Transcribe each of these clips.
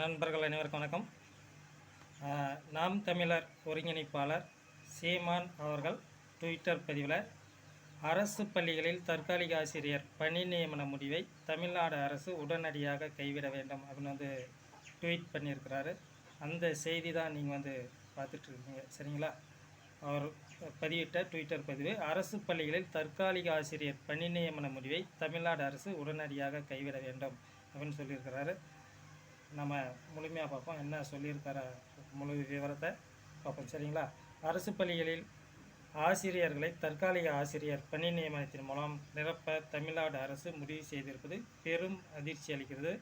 நண்பர்கள் அனைவருக்கும் வணக்கம். நாம் தமிழர் ஒருங்கிணைப்பாளர் சீமான் அவர்கள் ட்விட்டர் பதிவில் அரசு பள்ளிகளில் தற்காலிக ஆசிரியர் பணி நியமன முடிவை தமிழ்நாடு அரசு உடனடியாக கைவிட வேண்டும் அப்படின்னு வந்து ட்வீட் பண்ணியிருக்கிறாரு. அந்த செய்தி தான் நீங்கள் வந்து பார்த்துட்ருக்கீங்க சரிங்களா? அவர் பதிவிட்ட ட்விட்டர் பதிவு அரசு பள்ளிகளில் தற்காலிக ஆசிரியர் பணி நியமன முடிவை தமிழ்நாடு அரசு உடனடியாக கைவிட வேண்டும் அப்படின்னு சொல்லியிருக்கிறாரு. நம்ம முழுமையாக பார்ப்போம். என்ன சொல்லியிருக்கார முழு விவரத்தை பார்ப்போம். சரிங்களா? அரசு பள்ளிகளில் ஆசிரியர்களை தற்காலிக ஆசிரியர் பணி நியமனத்தின் மூலம் நிரப்ப தமிழ்நாடு அரசு முடிவு செய்திருப்பது பெரும் அதிர்ச்சி அளிக்கிறது.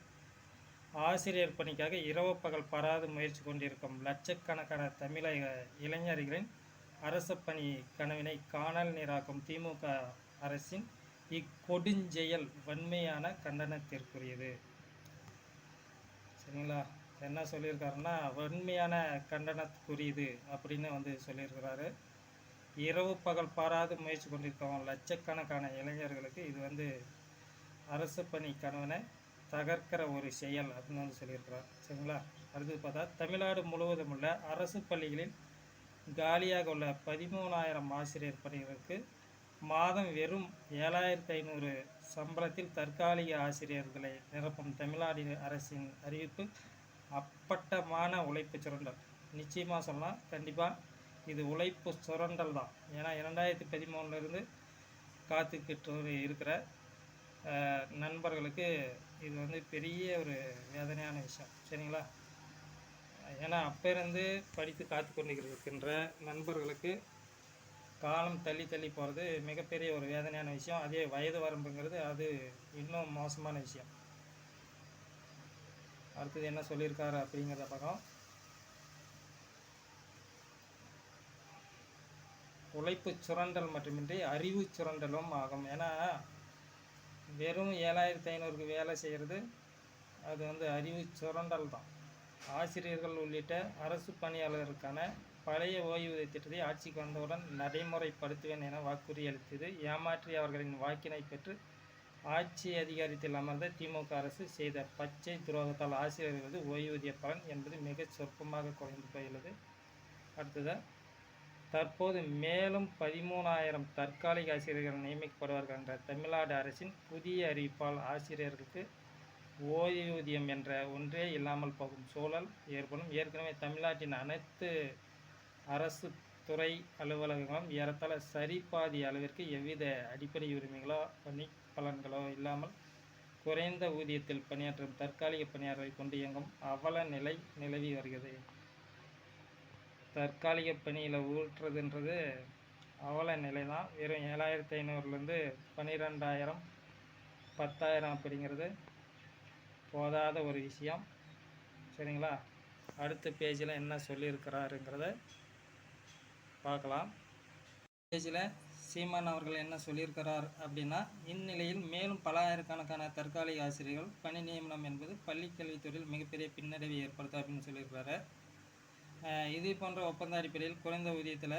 ஆசிரியர் பணிக்காக இரவு பகல் பாராது முயற்சி கொண்டிருக்கும் லட்சக்கணக்கான தமிழக இளைஞர்களின் அரசு பணி கனவினை காணல் நீராக்கும் திமுக அரசின் இக்கொடுஞ்செயல் வன்மையான கண்டனத்திற்குரியது. சரிங்களா? என்ன சொல்லியிருக்காருன்னா வன்மையான கண்டனத்துக்குரியது அப்படின்னு வந்து சொல்லியிருக்கிறாரு. இரவு பகல் பாராது முயற்சி கொண்டிருக்கோம் லட்சக்கணக்கான இளைஞர்களுக்கு இது வந்து அரசு பணி கணவனை தகர்க்கிற ஒரு செயல் அப்படின்னு வந்து சொல்லியிருக்கிறார். சரிங்களா? அடுத்து பார்த்தா தமிழ்நாடு முழுவதும் உள்ள அரசு பள்ளிகளில் காலியாக உள்ள பதிமூணாயிரம் ஆசிரியர் பணிகளுக்கு மாதம் வெறும் ஏழாயிரத்தி ஐநூறு சம்பளத்தில் தற்காலிக ஆசிரியர்களை நிரப்பும் தமிழ்நாடு அரசின் அறிவிப்பு அப்பட்டமான உழைப்பு சுரண்டல். நிச்சயமாக சொல்லலாம் கண்டிப்பாக இது உழைப்பு சுரண்டல் தான். ஏன்னா இரண்டாயிரத்தி பதிமூணுலேருந்து காத்துக்கிட்டு இருக்கிற நண்பர்களுக்கு இது வந்து பெரிய ஒரு வேதனையான விஷயம். சரிங்களா? ஏன்னா அப்போருந்து படித்து காத்து கொண்டிருக்கின்ற நண்பர்களுக்கு காலம் தள்ளி தள்ளி போகிறது மிகப்பெரிய ஒரு வேதனையான விஷயம். அதே வயது வரம்புங்கிறது அது இன்னும் மோசமான விஷயம். அடுத்தது என்ன சொல்லியிருக்காரு அப்படிங்கிறத பக்கம் உழைப்பு சுரண்டல் மட்டுமின்றி அறிவு சுரண்டலும் ஆகும். ஏன்னா வெறும் ஏழாயிரத்தி ஐநூறுக்கு வேலை செய்கிறது அது வந்து அறிவு சுரண்டல் தான். ஆசிரியர்கள் உள்ளிட்ட அரசு பணியாளருக்கான பழைய ஓய்வூதிய திட்டத்தை ஆட்சிக்கு வந்தவுடன் நடைமுறைப்படுத்துவேன் என வாக்குறுதி அளித்தது. ஏமாற்றி அவர்களின் வாக்கினை பெற்று ஆட்சி அதிகாரத்தில் அமர்ந்த திமுக அரசு செய்த பச்சை துரோகத்தால் ஆசிரியர்களது ஓய்வூதிய பலன் என்பது மிக சொற்பமாக குறைந்து போயுள்ளது. அடுத்ததாக தற்போது மேலும் பதிமூணாயிரம் தற்காலிக ஆசிரியர்கள் நியமிக்கப்படுவார்கள் என்ற தமிழ்நாடு அரசின் புதிய அறிவிப்பால் ஆசிரியர்களுக்கு ஓய்வூதியம் என்ற ஒன்றே இல்லாமல் போகும் சூழல் ஏற்படும். ஏற்கனவே தமிழ்நாட்டின் அனைத்து அரசு துறை அலுவலகங்களும் ஏறத்தாழ சரிபாதி அளவிற்கு எவ்வித அடிப்படை உரிமைகளோ பணி பலன்களோ இல்லாமல் குறைந்த ஊதியத்தில் பணியாற்றும் தற்காலிக பணியாளர்களை கொண்டு இயங்கும் அவல நிலை நிலவி வருகிறது. தற்காலிக பணியில் ஊற்றுறதுன்றது அவல நிலை தான் வெறும் ஏழாயிரத்தி ஐநூறுலேருந்து பன்னிரெண்டாயிரம் பத்தாயிரம் அப்படிங்கிறது போதாத ஒரு விஷயம். சரிங்களா? அடுத்த பேஜில் என்ன சொல்லியிருக்கிறாருங்கிறத பார்க்கலாம். பேஜில் சீமான் அவர்கள் என்ன சொல்லியிருக்கிறார் அப்படின்னா இந்நிலையில் மேலும் பல ஆயிரக்கணக்கான தற்காலிக ஆசிரியர்கள் பணி நியமனம் என்பது பள்ளிக் கல்வித்துறையில் மிகப்பெரிய பின்னடைவை ஏற்படுத்தும் அப்படின்னு சொல்லியிருக்கிறாரு. இதே இது போன்ற ஒப்பந்த அடிப்படையில் குறைந்த ஊதியத்தில்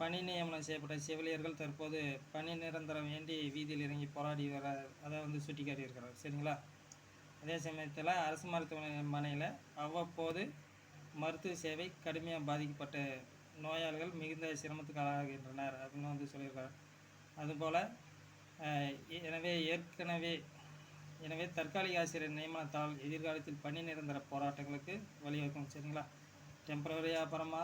பணி நியமனம் செய்யப்பட்ட செவிலியர்கள் தற்போது பணி நிரந்தரம் வேண்டி வீதியில் இறங்கி போராடி வர அதை வந்து சுட்டிக்காட்டியிருக்கிறார். சரிங்களா? அதே சமயத்தில் அரசு மருத்துவமனையில் அவ்வப்போது மருத்துவ சேவை கடுமையாக பாதிக்கப்பட்டு நோயாளிகள் மிகுந்த சிரமத்துக்கு ஆளாகின்றனர் அப்படின்னு வந்து சொல்லியிருக்காரு அதுபோல் எனவே ஏற்கனவே எனவே தற்காலிக ஆசிரியர் நியமனத்தால் எதிர்காலத்தில் பணி நிரந்தர போராட்டங்களுக்கு வழிவகுக்கும். சரிங்களா? டெம்பரவரி அப்புறமா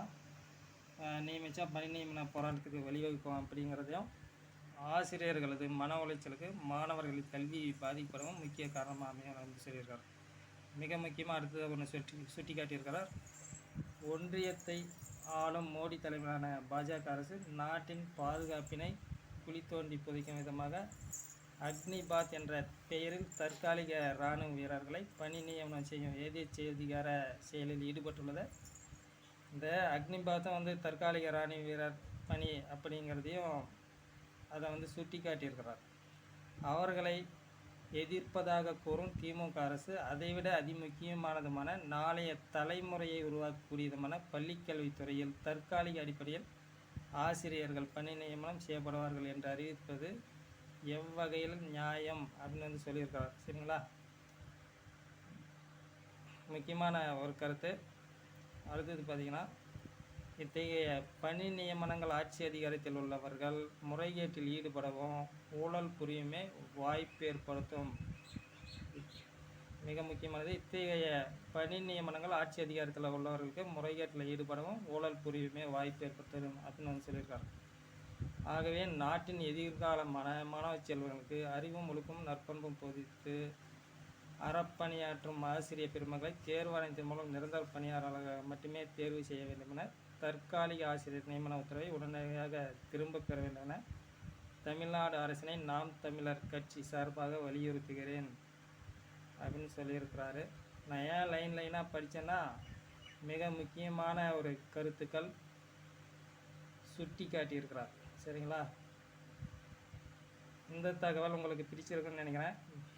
நியமித்தா பணி நியமன போராட்டத்துக்கு வழிவகுக்கும் அப்படிங்கிறதையும் ஆசிரியர்களது மன உளைச்சலுக்கு மாணவர்களின் கல்வி பாதிக்கப்படவும் முக்கிய காரணமாக அமையும் வந்து சொல்லியிருக்கார். மிக முக்கியமாக அடுத்தது ஒன்று சுட்டி சுட்டி காட்டியிருக்கிறார் ஒன்றியத்தை ஆளும் மோடி தலைமையிலான பாஜக அரசு நாட்டின் பாதுகாப்பினை குழி தோண்டி புதைக்கும் விதமாக அக்னிபாத் என்ற பெயரில் தற்காலிக இராணுவ வீரர்களை பணி நியமனம் செய்யும் எதிர்ச்சதிகார செயலில் ஈடுபட்டுள்ளது. இந்த அக்னிபாத்தும் வந்து தற்காலிக இராணுவ வீரர் பணி அப்படிங்கிறதையும் அதை வந்து சுட்டி காட்டியிருக்கிறார் அவர்களை எதிர்ப்பதாக கூறும் திமுக அரசு அதைவிட அதிமுக்கியமானதுமான நாளைய தலைமுறையை உருவாக்கக்கூடியதுமான பள்ளிக்கல்வித்துறையில் தற்காலிக அடிப்படையில் ஆசிரியர்கள் பணி நியமனம் செய்யப்படுவார்கள் என்று அறிவிப்பது எவ்வகையில் நியாயம் அப்படின்னு வந்து சொல்லியிருக்கிறார். சரிங்களா? முக்கியமான ஒரு கருத்து. அடுத்தது பார்த்தீங்கன்னா இத்தகைய பணி நியமனங்கள் ஆட்சி அதிகாரத்தில் உள்ளவர்கள் முறைகேட்டில் ஈடுபடவும் ஊழல் புரியுமே வாய்ப்பு ஏற்படுத்தும். மிக முக்கியமானது இத்தகைய பணி நியமனங்கள் ஆட்சி அதிகாரத்தில் உள்ளவர்களுக்கு முறைகேட்டில் ஈடுபடவும் ஊழல் புரியுமே வாய்ப்பு ஏற்படுத்தும் அப்படின்னு வந்து சொல்லியிருக்காரு. ஆகவே நாட்டின் எதிர்கால மன மாணவ செல்வர்களுக்கு அறிவும் ஒழுக்கும் நற்பண்பும் போதித்து அறப்பணியாற்றும் ஆசிரியர் பெருமக்களை தேர்வாணையத்தின் மூலம் நிரந்தர பணியாளர்களாக மட்டுமே தேர்வு செய்ய வேண்டும் என தற்காலிக ஆசிரியர் நியமன உத்தரவை உடனடியாக திரும்பப் பெற வேண்டும் என தமிழ்நாடு அரசினை நாம் தமிழர் கட்சி சார்பாக வலியுறுத்துகிறேன் அப்படின்னு சொல்லியிருக்கிறாரு. நான் ஏன் லைன் லைனாக படித்தேன்னா மிக முக்கியமான ஒரு கருத்துக்கள் சுட்டி காட்டியிருக்கிறார். சரிங்களா? இந்த தகவல் உங்களுக்கு பிடிச்சிருக்குன்னு நினைக்கிறேன்.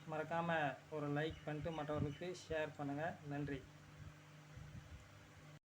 மறக்காமல் ஒரு லைக் பண்ணிட்டு மற்றவர்களுக்கு ஷேர் பண்ணுங்கள் நன்றி.